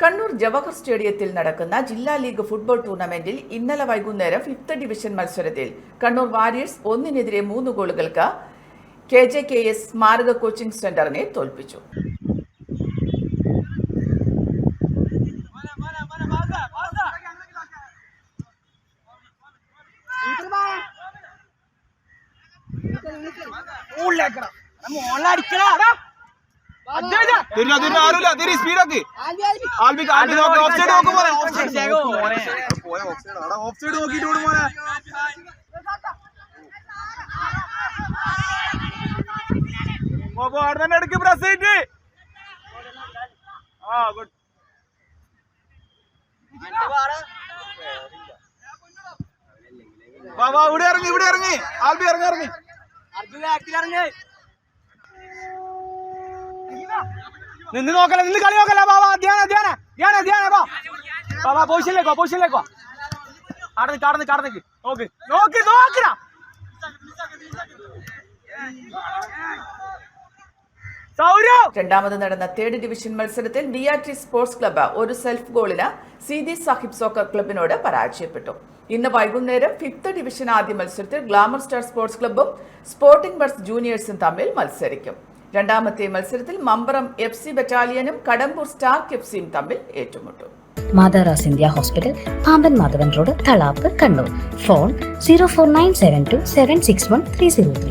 കണ്ണൂർ ജവഹർ സ്റ്റേഡിയത്തിൽ നടക്കുന്ന ജില്ലാ ലീഗ് ഫുട്ബോൾ ടൂർണമെന്റിൽ ഇന്നലെ വൈകുന്നേരം ഫിഫ്ത് ഡിവിഷൻ മത്സരത്തിൽ കണ്ണൂർ വാരിയേഴ്സ് ഒന്നിനെതിരെ മൂന്ന് ഗോളുകൾക്ക് കെ ജെ കെ എസ് സ്മാരക കോച്ചിംഗ് സെന്ററിനെ തോൽപ്പിച്ചു. തിരിഞ്ഞോ ആരുമില്ല തിരി സ്പീഡാക്ക് ആൽബിക്ക് ആൽബി നോക്ക് ഓഫ് സൈഡ് നോക്ക് മോനെ ഓഫ് സൈഡ് പോയ ഓഫ് സൈഡ് അവിടെ ഓഫ് സൈഡ് നോക്കിയിട്ട് വിടും മോനെ പോ പോ അവിടെ തന്നെ എടുക്ക് പ്രസ് ചെയ്തിട്ട് ആ ഗുഡ് വാ വാ ഇവിടെ ഇറങ്ങി ഇവിടെ ഇറങ്ങി ആൽബി ഇറങ്ങി ഇറങ്ങി നിന്ന് നോക്കല നിന്ന് കളി നോക്കല വാ ധ്യാന ധ്യാന ധ്യാന ധ്യാന ബാ. ബാബാ പൊസിഷനിലേക്കോ പൊസിഷനിലേക്കോ വാ പൊസിഷനിലേക്ക് വാ ആടെ നിക്ക് നിക്ക് ആടെ നിക്ക്. നോക്ക്. നോക്ക് നോക്കടാ സൗരവ്! രണ്ടാമത് നടന്ന തേർഡ് ഡിവിഷൻ മത്സരത്തിൽ D R T sports club ഒരു സെൽഫ് ഗോളിന് സീതി സാഹിബ് സോക്കർ ക്ലബിനോട് പരാജയപ്പെട്ടു. ഇന്ന് വൈകുന്നേരം ഫിഫ്ത്ത് ഡിവിഷൻ ആദ്യ മത്സരത്തിൽ ഗ്ലാമർ സ്റ്റാർ സ്പോർട്സ് ക്ലബ്ബും സ്പോർട്ടിംഗ് ബർസ് ജൂനിയേഴ്സും തമ്മിൽ മത്സരിക്കും. രണ്ടാമത്തെ മത്സരത്തിൽ മമ്പറം എഫ് സി ബറ്റാലിയനും കടമ്പൂർ സ്റ്റാർക്ക് എഫ് സിയും തമ്മിൽ ഏറ്റുമുട്ടും. മാതാറാസ് India hospital Pamban Madhavan road Thalap Kannur. Phone zero four nine seven two seven six one three zero three